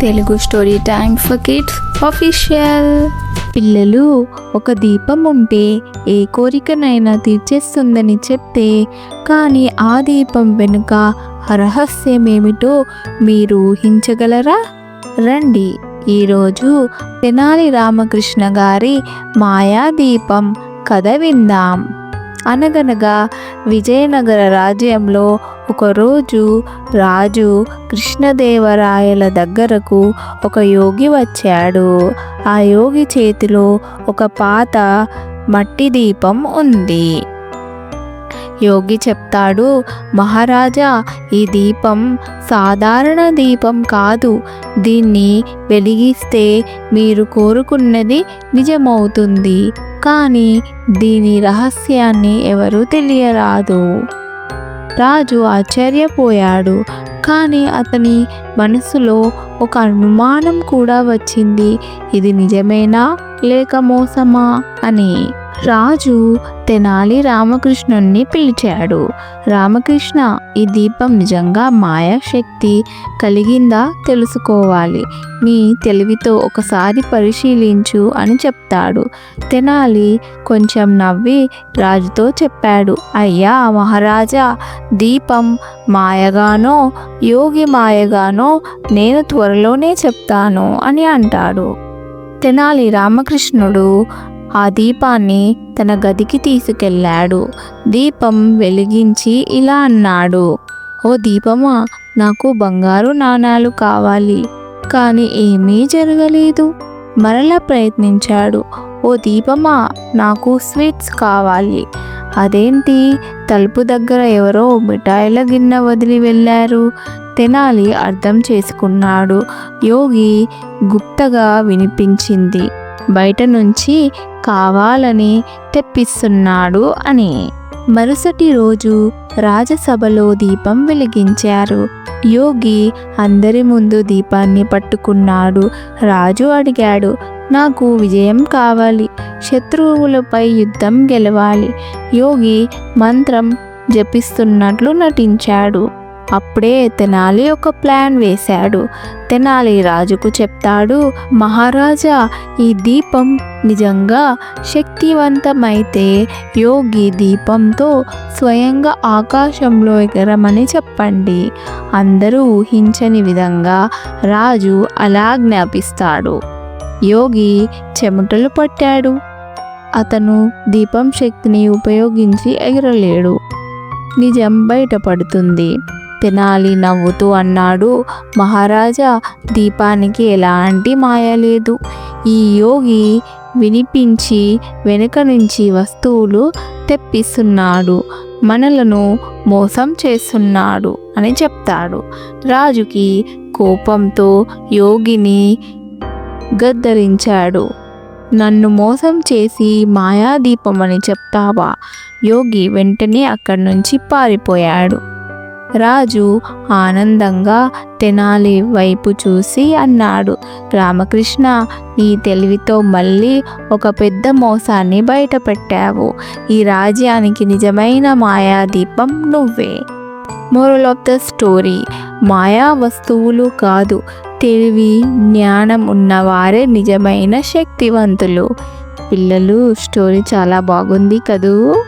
Telugu story time for kids official. పిల్లలు ఒక దీపం ఉంటే ఏ కోరికనైనా తీర్చేస్తుందని చెప్తే కానీ ఆ దీపం వెనుక రహస్యం ఏమిటో మీరు ఊహించగలరా? రండి ఈరోజు తెనాలి రామకృష్ణ గారి మాయాదీపం కథ విందాం. అనగనగా విజయనగర రాజ్యంలో ఒకరోజు రాజు కృష్ణదేవరాయల దగ్గరకు ఒక యోగి వచ్చాడు. ఆ యోగి చేతిలో ఒక పాత మట్టి దీపం ఉంది. యోగి చెప్తాడు మహారాజా ఈ దీపం సాధారణ దీపం కాదు. దీన్ని వెలిగిస్తే మీరు కోరుకున్నది నిజమవుతుంది. కానీ దీని రహస్యాన్ని ఎవరూ తెలియరాదు. రాజు ఆశ్చర్యపోయాడు. కానీ అతని మనసులో ఒక అనుమానం కూడా వచ్చింది. ఇది నిజమేనా? లేక మోసమా? అని. రాజు తెనాలి రామకృష్ణుణ్ణి పిలిచాడు. రామకృష్ణ ఈ దీపం నిజంగా మాయాశక్తి కలిగిందా తెలుసుకోవాలి. నీ తెలివితో ఒకసారి పరిశీలించు అని చెప్తాడు. తెనాలి కొంచెం నవ్వి రాజుతో చెప్పాడు. అయ్యా మహారాజా దీపం మాయగానో యోగి మాయగానో నేను త్వరలోనే చెప్తాను అని అంటాడు. తెనాలి రామకృష్ణుడు ఆ దీపాన్ని తన గదికి తీసుకెళ్ళాడు. దీపం వెలిగించి ఇలా అన్నాడు ఓ దీపమా నాకు బంగారు నాణాలు కావాలి. కానీ ఏమీ జరగలేదు. మరలా ప్రయత్నించాడు ఓ దీపమా నాకు స్వీట్స్ కావాలి. అదేంటి? తలుపు దగ్గర ఎవరో మిఠాయిల గిన్నె వదిలి వెళ్ళారు. తెనాలి అర్థం చేసుకున్నాడు. యోగి గుప్తగా వినిపించింది. బయట నుంచి కావాలని తెప్పిస్తున్నాడు అని. మరుసటి రోజు రాజసభలో దీపం వెలిగించారు. యోగి అందరి ముందు దీపాన్ని పట్టుకున్నాడు. రాజు అడిగాడు నాకు విజయం కావాలి. శత్రువులపై యుద్ధం గెలవాలి. యోగి మంత్రం జపిస్తున్నట్లు నటించాడు. అప్పుడే తెనాలి ఒక ప్లాన్ వేశాడు. తెనాలి రాజుకు చెప్తాడు మహారాజా ఈ దీపం నిజంగా శక్తివంతమైతే యోగి దీపంతో స్వయంగా ఆకాశంలో ఎగరమని చెప్పండి. అందరూ ఊహించని విధంగా రాజు అలా జ్ఞాపిస్తాడు యోగి చెమటలు పట్టాడు. అతను దీపం శక్తిని ఉపయోగించి ఎగరలేడు. నిజం బయటపడుతుంది. తెనాలి నవ్వుతూ అన్నాడు. మహారాజా దీపానికి ఎలాంటి మాయ లేదు. ఈ యోగి వినిపించి వెనుక నుంచి వస్తువులు తెప్పిస్తున్నాడు. మనలను మోసం చేస్తున్నాడు అని చెప్తాడు. రాజుకి కోపంతో యోగిని గద్దరించాడు. నన్ను మోసం చేసి మాయాదీపం అని చెప్తావా? యోగి వెంటనే అక్కడి నుంచి పారిపోయాడు. రాజు ఆనందంగా తెనాలి వైపు చూసి అన్నాడు. రామకృష్ణ నీ తెలివితో మళ్ళీ ఒక పెద్ద మోసాన్ని బయటపెట్టావు. ఈ రాజ్యానికి నిజమైన మాయాదీపం నువ్వే. మోరల్ ఆఫ్ ద స్టోరీ మాయా వస్తువులు కాదు తెలివి జ్ఞానం ఉన్నవారే నిజమైన శక్తివంతులు. పిల్లలు స్టోరీ చాలా బాగుంది కదూ?